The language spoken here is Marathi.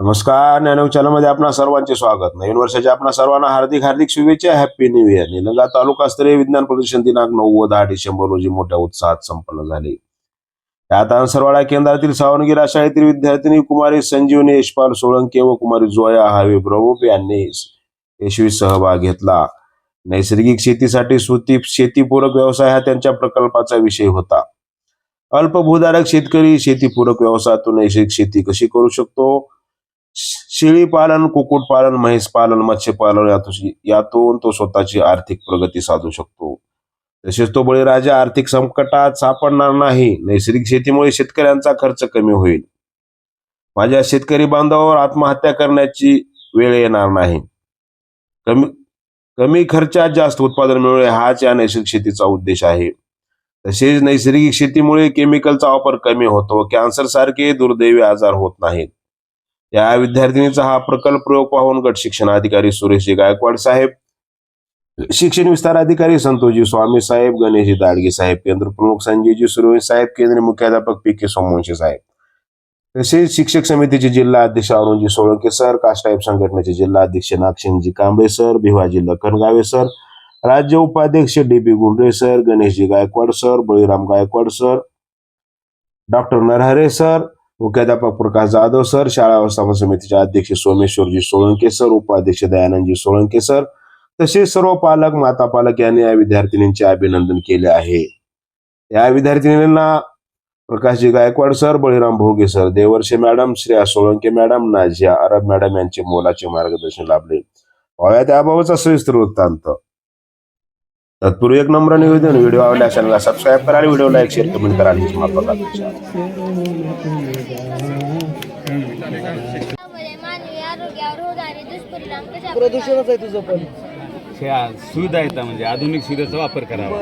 नमस्कार ज्ञानव चॅनलमध्ये आपणा सर्वांचे स्वागत. नवीन वर्षाच्या आपणा सर्वांना हार्दिक हार्दिक शुभेच्छा. हॅपी न्यू इयर निलंगा तालुकास्तरीय विज्ञान प्रदर्शन दिनांक नऊ व दहा डिसेंबर रोजी मोठ्या उत्साहात संपन्न झाले. त्यात अंसरवाडा केंद्रातील सावनगिरा शाळेतील विद्यार्थिनी कुमारी संजीवनी यशपाल सोळंके व कुमारी जोया हावे प्रभूप यांनी यशस्वी सहभाग घेतला. नैसर्गिक शेतीसाठी सुती शेतीपूरक व्यवसाय हा त्यांच्या प्रकल्पाचा विषय होता. अल्पभूधारक शेतकरी शेतीपूरक व्यवसायातून नैसर्गिक शेती कशी करू शकतो? शेळी पालन कुक्कुटपालन म्हैस पालन मत्स्यपालन यातून यातून तो स्वतःची आर्थिक प्रगती साधू शकतो. तसेच तो बळीराजा आर्थिक संकटात सापडणार नाही. नैसर्गिक शेतीमुळे शेतकऱ्यांचा खर्च कमी होईल. माझ्या शेतकरी बांधवावर आत्महत्या करण्याची वेळ येणार नाही. कमी कमी खर्चात जास्त उत्पादन मिळवणे हाच या नैसर्गिक शेतीचा उद्देश आहे. तसेच नैसर्गिक शेतीमुळे केमिकलचा वापर कमी होतो. कॅन्सर सारखे दुर्दैवी आजार होत नाहीत. या विद्यार्थिनीचा हा प्रकल्प प्रयोग पाहून गट शिक्षण अधिकारी सुरेश गायकवाड साहेब शिक्षण विस्तार अधिकारी संतोषजी स्वामी साहेब गणेशजी दाडगे साहेब केंद्र प्रमुख संजयजी सुरवंशी साहेब केंद्रीय मुख्याध्यापक पी के सोमवंशी साहेब. तसेच शिक्षक समितीचे जिल्हा अध्यक्ष अरुणजी सोळंके सर कास्टाईप संघटनेचे जिल्हा अध्यक्ष नागसिंगजी कांबळे सर भिवाजी लखनगावे सर राज्य उपाध्यक्ष D P Gundre sir Ganeshji Gaikwad sir Baliram Gaikwad sir doctor Narhare sir मुख्याध्यापक प्रकाश जाधव सर शाळा व्यवस्थापन समितीचे अध्यक्ष सोमेश्वरजी सोळंके सर उपाध्यक्ष दयानंदजी सोळंके सर तसेच सर्व पालक माता पालक यांनी या विद्यार्थिनींचे अभिनंदन केले आहे. या विद्यार्थिनींना प्रकाशजी Gaikwad sir Baliram Bhoge sir Devarshe madam Shreya Solanke madam Nazia Arab madam यांचे मोलाचे मार्गदर्शन लाभले. पाहूया त्याबाबतचा सविस्तर वृत्तांत. तत्पूर्वी एक नम्र निवेदन व्हिडिओ आवडल्यास चॅनलला सबस्क्राईब करा आणि व्हिडिओ लाईक शेअर कमेंट करा. हीच होणारे दुष्परिणाम कशा प्रदूषणच आहे तुझं पण. सुविधा आहेत ना म्हणजे आधुनिक सुविधेचा वापर करावा.